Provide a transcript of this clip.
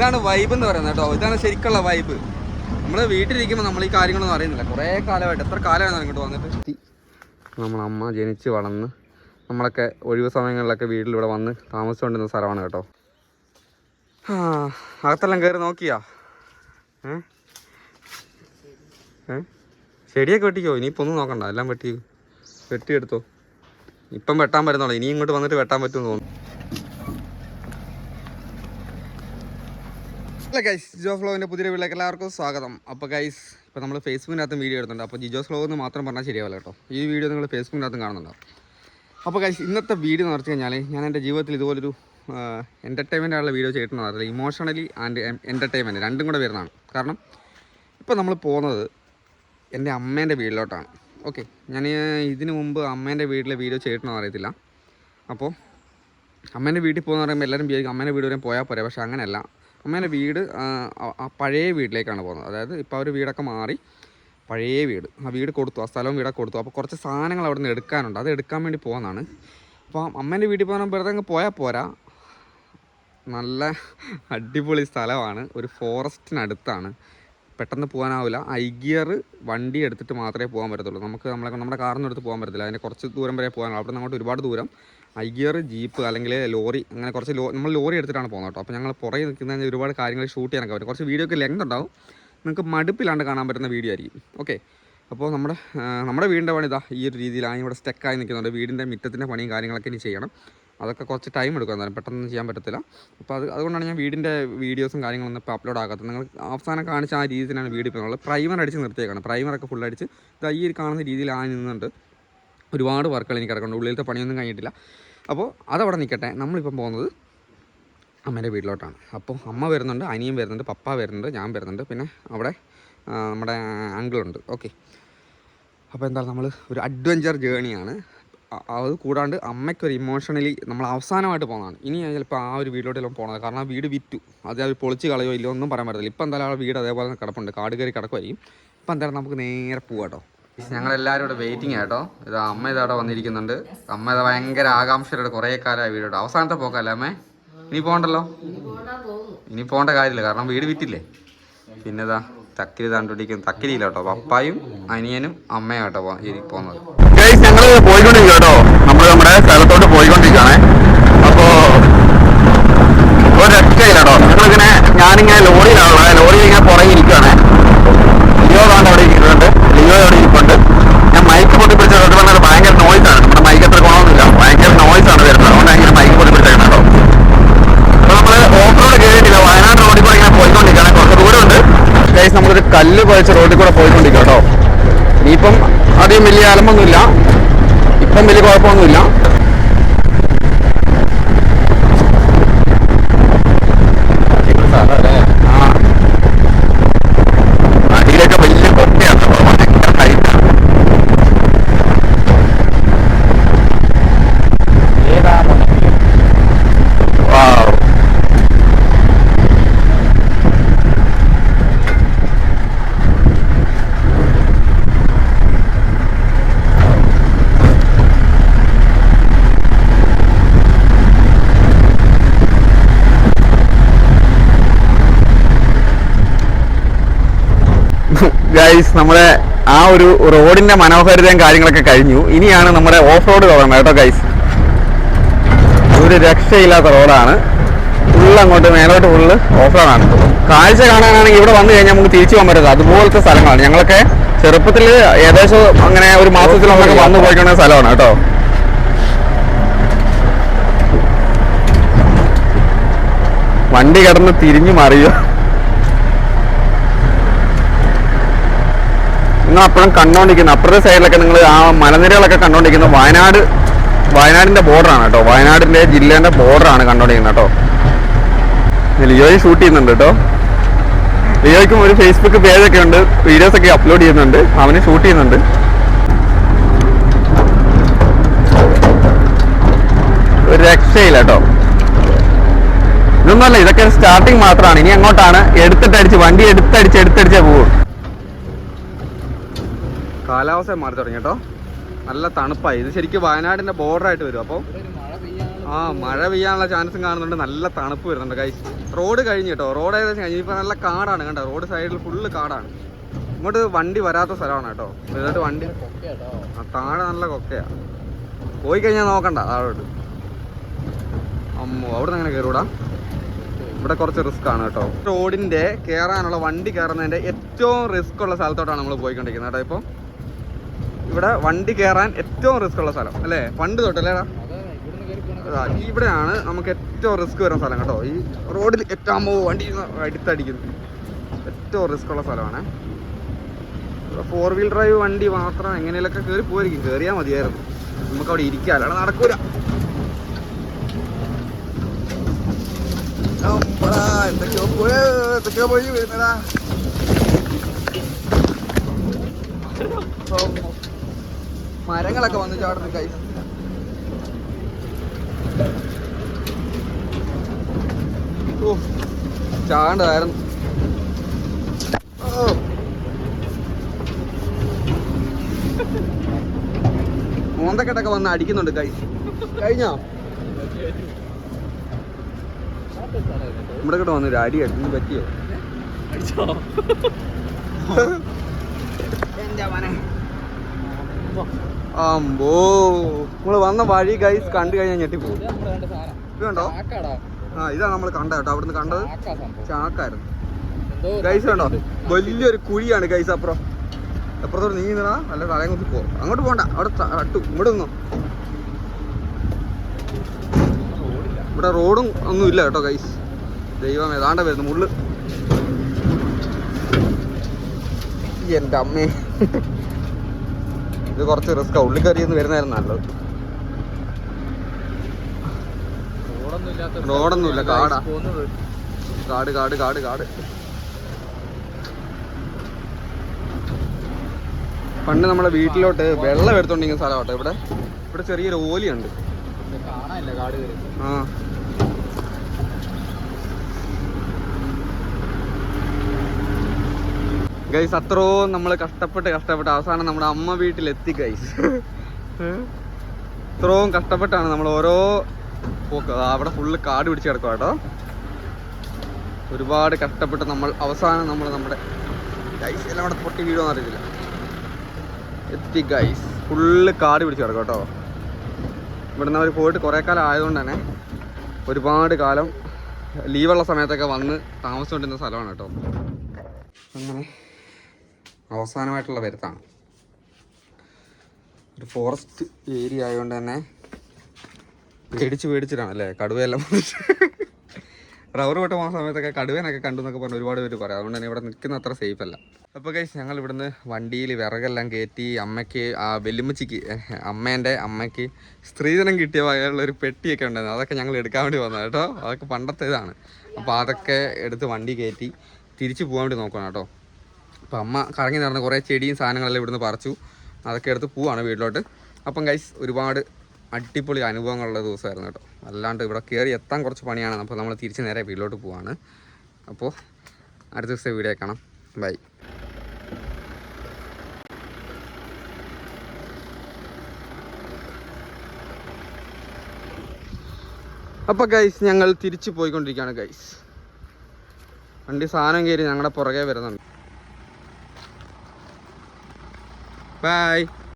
ഇതാണ് വൈബ് എന്ന് പറയുന്നത് കേട്ടോ. ഇതാണ് ശരിക്കുള്ള വൈബ് നമ്മൾ വീട്ടിലിരിക്കുമ്പോൾ നമ്മൾ ഈ കാര്യങ്ങളൊന്നും അറിയുന്നില്ല. കുറേ കാലമായിട്ട് എത്ര കാലമാണ് ഇങ്ങോട്ട് വന്നിട്ട്? നമ്മളമ്മ ജനിച്ച് വളർന്ന് നമ്മളൊക്കെ ഒഴിവ് സമയങ്ങളിലൊക്കെ വീട്ടിലിവിടെ വന്ന് താമസിച്ചുകൊണ്ടിരുന്ന സ്ഥലമാണ് കേട്ടോ. അകത്തെല്ലാം കയറി നോക്കിയാ? ചെടിയൊക്കെ വെട്ടിക്കോ? ഇനിയിപ്പോൾ ഒന്നും നോക്കണ്ട. എല്ലാം വെട്ടി വെട്ടിയെടുത്തോ. ഇപ്പം വെട്ടാൻ പറ്റുന്നുള്ളൂ. ഇനി ഇങ്ങോട്ട് വന്നിട്ട് വെട്ടാൻ പറ്റുമെന്ന് തോന്നുന്നു. അല്ല ഗൈസ് ജിജോ ഫ്ലോവിന്റെ പുതിയ വീട്ടിലേക്ക് എല്ലാവർക്കും സ്വാഗതം. അപ്പോൾ ഗൈസ് ഇപ്പോൾ നമ്മൾ ഫേസ്ബുക്കിനകത്തും വീഡിയോ എടുത്തുണ്ട് അപ്പോൾ ജിജോ ഫ്ലോ എന്ന് മാത്രം പറഞ്ഞാൽ ശരിയാവില്ല കേട്ടോ. ഈ വീഡിയോ നിങ്ങൾ ഫേസ്ബുക്കിനകത്തും കാണുന്നുണ്ടാവും അപ്പോൾ ഗൈസ് ഇന്നത്തെ വീഡിയോ എന്ന് പറഞ്ഞു കഴിഞ്ഞാൽ ഞാൻ എന്റെ ജീവിതത്തിൽ ഇതുപോലൊരു എന്റർടൈൻമെന്റ് ആയുള്ള വീഡിയോ ചെയ്തിട്ടുണ്ടെന്ന് അതായത് ഇമോഷണലി ആൻഡ് എന്റർടൈൻമെന്റ് രണ്ടും കൂടെ വരുന്നതാണ്. കാരണം ഇപ്പോൾ നമ്മൾ പോകുന്നത് എന്റെ അമ്മേന്റെ വീട്ടിലോട്ടാണ്. ഓക്കെ ഞാൻ ഇതിനു മുമ്പ് അമ്മേന്റെ വീട്ടിലെ വീഡിയോ ചെയ്തിട്ടുണ്ടോ അറിയത്തില്ല. അപ്പോൾ അമ്മേന്റെ വീട്ടിൽ പോകുന്ന പറയുമ്പോൾ എല്ലാവരും വിചാരിക്കും അമ്മേന്റെ വീട് വരെ പോയാൽ പോരെ. പക്ഷേ അങ്ങനെയല്ല. അമ്മേന്റെ വീട് ആ, പഴയ വീട്ടിലേക്കാണ് പോകുന്നത്. അതായത് ഇപ്പോൾ അവർ വീടൊക്കെ മാറി പഴയ വീട്. ആ വീട് കൊടുത്തു ആ സ്ഥലവും വീടൊക്കെ കൊടുത്തു. അപ്പോൾ കുറച്ച് സാധനങ്ങൾ അവിടെ നിന്ന് എടുക്കാനുണ്ട്. അത് എടുക്കാൻ വേണ്ടി പോകുന്നതാണ് അപ്പോൾ അമ്മേന്റെ വീട്ടിൽ പോകാൻ വെറുതെ അങ്ങ് പോയാൽ പോരാ. നല്ല അടിപൊളി സ്ഥലമാണ്. ഒരു ഫോറസ്റ്റിനടുത്താണ്. പെട്ടെന്ന് പോകാനാവില്ല. ഐ ഗിയർ വണ്ടി എടുത്തിട്ട് മാത്രമേ പോകാൻ പറ്റത്തുള്ളൂ. നമുക്ക് നമ്മളെ നമ്മുടെ കാറിന് എടുത്ത് പോകാൻ പറ്റത്തില്ല. അതിന് കുറച്ച് ദൂരം വരെ പോകാനുള്ളൂ അവിടെ അങ്ങോട്ട് ഒരുപാട് ദൂരം. ഐ ഗിയർ ജീപ്പ് അല്ലെങ്കിൽ ലോറി അങ്ങനെ കുറച്ച് ലോ നമ്മൾ ലോറി എടുത്തിട്ടാണ് പോകുന്നത് അപ്പോൾ ഞങ്ങൾ പുറകെ നിൽക്കുന്ന ഒരുപാട് കാര്യങ്ങൾ ഷൂട്ട് ചെയ്യാനൊക്കെ പറ്റും. കുറച്ച് വീഡിയോ ഒക്കെ ലെങ്ത് ഉണ്ടാവും. നിങ്ങൾക്ക് മടുപ്പിലാണ്ട് കാണാൻ പറ്റുന്ന വീഡിയോ ആയിരിക്കും. ഓക്കെ അപ്പോൾ നമ്മുടെ നമ്മുടെ വീടിന്റെ പണി ഇതാ ഈ ഒരു രീതിയിലാണ് ഇവിടെ സ്റ്റക്കായി നിൽക്കുന്നുണ്ട്. വീടിന്റെ മിറ്റത്തിന്റെ പണിയും കാര്യങ്ങളൊക്കെ ഇനി ചെയ്യണം. അതൊക്കെ കുറച്ച് ടൈം എടുക്കും എന്നാലും പെട്ടെന്ന് ചെയ്യാൻ പറ്റത്തില്ല. അപ്പോൾ അത് അതുകൊണ്ടാണ് ഞാൻ വീടിന്റെ വീഡിയോസും കാര്യങ്ങളൊന്നും ഇപ്പോൾ അപ്ലോഡ് ആകാത്തത് നിങ്ങൾ അവസാനം കാണിച്ച ആ രീതിയിലാണ് വീഡിയോ ഇപ്പോൾ നമ്മൾ പ്രൈമർ അടിച്ച് നിർത്തിയേക്കാണ്. പ്രൈമറൊക്കെ ഫുൾ അടിച്ച് ഇതാ ഈ കാണുന്ന രീതിയിൽ ആ നിന്നുണ്ട് ഒരുപാട് വർക്കുകൾ എനിക്ക് കിടക്കുന്നുണ്ട്. ഉള്ളിലത്തെ പണിയൊന്നും കഴിഞ്ഞിട്ടില്ല. അപ്പോൾ അതവിടെ നിൽക്കട്ടെ നമ്മളിപ്പം പോകുന്നത് അമ്മേന്റെ വീട്ടിലോട്ടാണ്. അപ്പോൾ അമ്മ വരുന്നുണ്ട് അനിയും വരുന്നുണ്ട് പപ്പ വരുന്നുണ്ട് ഞാൻ വരുന്നുണ്ട്. പിന്നെ അവിടെ നമ്മുടെ അങ്കിളുണ്ട് ഓക്കെ അപ്പോൾ എന്തായാലും നമ്മൾ ഒരു അഡ്വഞ്ചർ ജേണിയാണ് അത് കൂടാണ്ട് അമ്മയ്ക്കൊരു ഇമോഷണലി നമ്മൾ അവസാനമായിട്ട് പോകുന്നതാണ്. ഇനി ചിലപ്പോൾ ആ ഒരു വീട്ടിലോട്ടെല്ലാം പോകുന്നത് കാരണം ആ വീട് വിറ്റു. അത് അവർ പൊളിച്ച് കളയോ ഇല്ലയോ ഒന്നും പറയാൻ പറ്റത്തില്ല. ഇപ്പം എന്തായാലും ആ വീട് അതേപോലെ കിടപ്പുണ്ട്. കാട് കയറി കിടക്കുമായിരിക്കും ഇപ്പം എന്തായാലും നമുക്ക് നേരെ പോവാം കേട്ടോ. ഞങ്ങളെല്ലാവരും ഇവിടെ വെയിറ്റിംഗ് ആട്ടോ ഇത് അമ്മ ഇതവിടെ വന്നിരിക്കുന്നുണ്ട്. അമ്മ ഇത് ഭയങ്കര ആകാംക്ഷയുടെ കുറേ കാലമായി വീടോട്ട് അവസാനത്തെ പോക്കല്ലേ അമ്മേ? ഇനി പോകണ്ടല്ലോ? ഇനി പോകേണ്ട കാര്യമില്ല. കാരണം വീട് വിറ്റില്ലേ? പിന്നെതാ തക്കിരി കണ്ടുപിടിക്കും തക്കിരിയില്ല കേട്ടോ. പപ്പായും അനിയനും അമ്മയും കേട്ടോ പോ- പോകുന്നത് ഞങ്ങൾ പോയിക്കൊണ്ടിരിക്കുക കേട്ടോ നമ്മൾ നമ്മുടെ സ്ഥലത്തോട്ട് പോയിക്കൊണ്ടിരിക്കുകയാണേ അപ്പോ ഒരു രക്ഷയില്ല കേട്ടോ ഞങ്ങളിങ്ങനെ ഞാനിങ്ങനെ ലോറിയിലാണുള്ളത്. ലോറിയിൽ ഇങ്ങനെ പുറകെ ഇരിക്കുകയാണ് ലിയോ കാണ്ട് അവിടെ ഇരിക്കുന്നുണ്ട്. ലിയോ അവിടെ ഇരിപ്പുണ്ട്. ഞാൻ മൈക്ക് പൊട്ടിപ്പിടിച്ച പറഞ്ഞാൽ ഭയങ്കര നോയ്സ് ആണ്. നമ്മുടെ മൈക്ക് അത്ര ഗുണമൊന്നുമില്ല. ഭയങ്കര നോയ്സ് ആണ് വരുന്നത്. അതുകൊണ്ട് ഇങ്ങനെ മൈക്ക് പൊട്ടിപ്പിടിച്ചേക്കണം കേട്ടോ നമ്മൾ നമ്മൾ ഓഫ് റോഡ് കയറിയിട്ടില്ല വയനാട് റോഡിൽ കൂടെ ഇങ്ങനെ പോയിക്കൊണ്ടിരിക്കുകയാണ് കുറച്ച് ദൂരമുണ്ട്. ഗൈസ് നമ്മളൊരു കല്ല് കുഴച്ച റോഡിൽ കൂടെ പോയിക്കൊണ്ടിരിക്കുക കേട്ടോ ഇനിയിപ്പം അധികം വലിയ അലമ്പൊന്നുമില്ല. ഇപ്പം വലിയ കുഴപ്പമൊന്നുമില്ല ആ. അടിയിലൊക്കെ വലിയ കൊട്ടയാണ് അപ്പൊ ഭയങ്കര height ആണ്. Wow. ഗൈസ് നമ്മുടെ ആ ഒരു റോഡിന്റെ മനോഹാരിതയും കാര്യങ്ങളൊക്കെ കഴിഞ്ഞു. ഇനിയാണ് നമ്മുടെ ഓഫ് റോഡ് തുടങ്ങുന്നത് കേട്ടോ ഗൈസ് ഒരു രക്ഷയില്ലാത്ത റോഡാണ്. ഫുള്ള് അങ്ങോട്ട് മേലോട്ട് ഫുള്ള് ഓഫ് റോഡാണ് കാഴ്ച കാണാനാണെങ്കിൽ ഇവിടെ വന്നു കഴിഞ്ഞാൽ നമുക്ക് തിരിച്ചു പോകാൻ പറ്റത്തില്ല. അതുപോലത്തെ സ്ഥലങ്ങളാണ്. ഞങ്ങളൊക്കെ ചെറുപ്പത്തിൽ ഏകദേശം അങ്ങനെ ഒരു മാസത്തിലൊന്നൊക്കെ വന്നു പോയിക്കൊണ്ട സ്ഥലമാണ് കേട്ടോ. വണ്ടി കിടന്ന് തിരിഞ്ഞു മറിയോ? നിങ്ങൾ അപ്പോഴും കണ്ടോണ്ടിരിക്കുന്ന അപ്പുറത്തെ സൈഡിലൊക്കെ നിങ്ങൾ ആ മലനിരകളൊക്കെ കണ്ടുകൊണ്ടിരിക്കുന്നത് വയനാട് വയനാടിന്റെ ബോർഡറാണ് കേട്ടോ. വയനാടിന്റെ ജില്ലേന്റെ ബോർഡറാണ് കണ്ടുകൊണ്ടിരിക്കുന്നത് കേട്ടോ. ലിയോയെ ഷൂട്ട് ചെയ്യുന്നുണ്ട് കേട്ടോ. ലിയോയ്ക്കും ഒരു ഫേസ്ബുക്ക് പേജൊക്കെ ഉണ്ട്. വീഡിയോസ് ഒക്കെ അപ്ലോഡ് ചെയ്യുന്നുണ്ട്. അവന് ഷൂട്ട് ചെയ്യുന്നുണ്ട്. ഒരു രക്ഷയില്ല കേട്ടോ. ഇതൊന്നുമല്ല ഇതൊക്കെ സ്റ്റാർട്ടിങ് മാത്രമാണ്. ഇനി അങ്ങോട്ടാണ് എടുത്തിട്ടടിച്ച് വണ്ടി എടുത്തടിച്ച് എടുത്തടിച്ചേ പോകും കാലാവസ്ഥ മാറി തുടങ്ങി കേട്ടോ. നല്ല തണുപ്പായി. ഇത് ശരിക്കും ബോർഡർ ആയിട്ട് വരും. അപ്പോൾ ആ മഴ പെയ്യാനുള്ള ചാൻസും കാണുന്നുണ്ട്. നല്ല തണുപ്പ് വരുന്നുണ്ട് കൈ റോഡ് കഴിഞ്ഞ് കേട്ടോ. റോഡ് ഏകദേശം കഴിഞ്ഞ്. ഇപ്പൊ നല്ല കാടാണ് കണ്ടോ? റോഡ് സൈഡിൽ ഫുള്ള് കാടാണ്. ഇങ്ങോട്ട് വണ്ടി വരാത്ത സ്ഥലമാണ് കേട്ടോ. എന്നിട്ട് വണ്ടി ആ താഴെ നല്ല കൊക്കയാ. പോയി കഴിഞ്ഞാൽ നോക്കണ്ട താഴോട്ട്. അമ്മോ അവിടെ അങ്ങനെ കയറൂടാ ഇവിടെ കുറച്ച് റിസ്ക് ആണ് കേട്ടോ. റോഡിന്റെ കയറാനുള്ള വണ്ടി കയറുന്നതിന്റെ ഏറ്റവും റിസ്ക് ഉള്ള സ്ഥലത്തോട്ടാണ് നമ്മൾ പോയിക്കൊണ്ടിരിക്കുന്നത് കേട്ടോ ഇപ്പോൾ ഇവിടെ വണ്ടി കയറാൻ ഏറ്റവും റിസ്ക് ഉള്ള സ്ഥലം അല്ലേ? പണ്ട് തൊട്ടല്ലേടാ ഇവിടെയാണ് നമുക്ക് ഏറ്റവും റിസ്ക് വരുന്ന സ്ഥലം കേട്ടോ. ഈ റോഡിൽ എത്താമോ വണ്ടി അടുത്തടിക്കുന്നു. ഏറ്റവും റിസ്ക് ഉള്ള സ്ഥലമാണ്. ഫോർ വീൽ ഡ്രൈവ് വണ്ടി മാത്രം എങ്ങനെയൊക്കെ കയറി പോയിരിക്കും. കയറിയാൽ മതിയായിരുന്നു. നമുക്ക് അവിടെ ഇരിക്കാം. അല്ലാതെ നടക്കൂല. എന്തൊക്കെയോ പോയി എന്തൊക്കെയോ പോയി വരുന്നടാ മരങ്ങളൊക്കെ വന്ന് ചാടുന്നു കൈ ഓ ചാണ്ടായിരുന്നു ഓ. മോന്തക്കെട്ടൊക്കെ വന്ന് അടിക്കുന്നുണ്ട് കൈ കഴിഞ്ഞോ? നമ്മുടെ കൂടെ വന്നൊരു അടി അടിക്കുന്നു പറ്റിയോ? അമ്പോ. നമ്മൾ വന്ന വഴി ഗൈസ് കണ്ടു കഴിഞ്ഞാൽ ഞെട്ടിപ്പോകും ഇത് കണ്ടോ ആ ഇതാണ് നമ്മൾ കണ്ട കേട്ടോ. അവിടുന്ന് കണ്ടത് ചാക്കായിരുന്നു. ഗൈസ് കണ്ടോ? വലിയൊരു കുഴിയാണ് ഗൈസ് അപ്പുറം. അപ്പുറത്തോട്ട് നീങ്ങുന്നടാ അല്ല തലയും കുത്തി പോ അങ്ങോട്ട് പോണ്ട. അവിടെ തട്ടു ഇങ്ങോട്ട് നിന്നോ. ഇവിടെ റോഡും ഒന്നും ഇല്ല കേട്ടോ ഗൈസ് ദൈവം ഏതാണ്ട് വരുന്നു മുള്ളു. എന്റെ അമ്മേ. ഇത് കുറച്ച് റിസ്ക്കാണ് ഉള്ളിൽ കയറിയെന്ന് വരുന്നതായിരുന്നു നല്ലത്. റോഡൊന്നുമില്ല, കാടാ. കാട് കാട് കാട് കാട്. പണ്ട് നമ്മളെ വീട്ടിലോട്ട് വെള്ളം എടുത്തോണ്ടിരിക്കുന്ന സ്ഥലമാട്ടോ ഇവിടെ. ഇവിടെ ചെറിയൊരു ഓലിയുണ്ട്. ആ. ഗൈസ് അത്രോ നമ്മൾ കഷ്ടപ്പെട്ട് കഷ്ടപ്പെട്ട് അവസാനം നമ്മുടെ അമ്മ വീട്ടിലെത്തി ഗൈസ് ഇത്രയും കഷ്ടപ്പെട്ടാണ് നമ്മൾ ഓരോ പോക്ക്. അവിടെ ഫുള്ള് കാട് പിടിച്ച് കിടക്കുക കേട്ടോ. ഒരുപാട് കഷ്ടപ്പെട്ട് നമ്മൾ അവസാനം നമ്മൾ നമ്മുടെ ഗൈസ് എല്ലാം അവിടെ പൊട്ടി വീഴുമെന്ന് അറിയത്തില്ല. എത്തി ഗൈസ് ഫുള്ള് കാട് പിടിച്ച് കിടക്കും കേട്ടോ. ഇവിടുന്ന് അവർ പോയിട്ട് കുറേ കാലം ആയതുകൊണ്ട് തന്നെ ഒരുപാട് കാലം ലീവുള്ള സമയത്തൊക്കെ വന്ന് താമസിച്ചുകൊണ്ടിരുന്ന സ്ഥലമാണ് കേട്ടോ. അങ്ങനെ. അവസാനമായിട്ടുള്ള വരുത്താണ്. ഒരു ഫോറസ്റ്റ് ഏരിയ ആയതുകൊണ്ട് തന്നെ പേടിച്ച് പേടിച്ചിട്ടാണ് അല്ലേ? കടുവയെല്ലാം റബ്ബർ വെട്ട പോകുന്ന സമയത്തൊക്കെ കടുവേനൊക്കെ കണ്ടു എന്നൊക്കെ പറഞ്ഞ് ഒരുപാട് പേര് പറയാം. അതുകൊണ്ട് തന്നെ ഇവിടെ നിൽക്കുന്ന അത്ര സേഫ് അല്ല. അപ്പോൾ കഴിച്ച് ഞങ്ങൾ ഇവിടുന്ന് വണ്ടിയിൽ വിറകെല്ലാം കയറ്റി അമ്മയ്ക്ക് ആ വെല്ലുമ്മച്ചിക്ക് അമ്മേന്റെ അമ്മയ്ക്ക് സ്ത്രീധനം കിട്ടിയ വകയുള്ള ഒരു പെട്ടിയൊക്കെ ഉണ്ടായിരുന്നു. അതൊക്കെ ഞങ്ങൾ എടുക്കാൻ വേണ്ടി വന്നത് കേട്ടോ. അതൊക്കെ പണ്ടത്തെ ഇതാണ്. അപ്പോൾ അതൊക്കെ എടുത്ത് വണ്ടി കയറ്റി തിരിച്ചു പോകാൻ വേണ്ടി നോക്കണം കേട്ടോ. അപ്പം അമ്മ കറങ്ങി നടന്ന കുറേ ചെടിയും സാധനങ്ങളെല്ലാം ഇവിടുന്ന് പറിച്ചു. അതൊക്കെ എടുത്ത് പോവാണ് വീട്ടിലോട്ട്. അപ്പം ഗൈസ് ഒരുപാട് അടിപൊളി അനുഭവങ്ങളുള്ള ദിവസമായിരുന്നു കേട്ടോ. അല്ലാണ്ട് ഇവിടെ കയറി എത്താൻ കുറച്ച് പണിയാണ്. അപ്പോൾ നമ്മൾ തിരിച്ച് നേരെ വീട്ടിലോട്ട് പോവാണ്. അപ്പോൾ അടുത്ത ദിവസത്തെ വീഡിയോ കാണാം. ബൈ. അപ്പോൾ ഗൈസ് ഞങ്ങൾ തിരിച്ചു പോയിക്കൊണ്ടിരിക്കുകയാണ് ഗൈസ് വണ്ടി സാധനം കയറി ഞങ്ങളുടെ പുറകെ വരുന്നുണ്ട്. ബൈ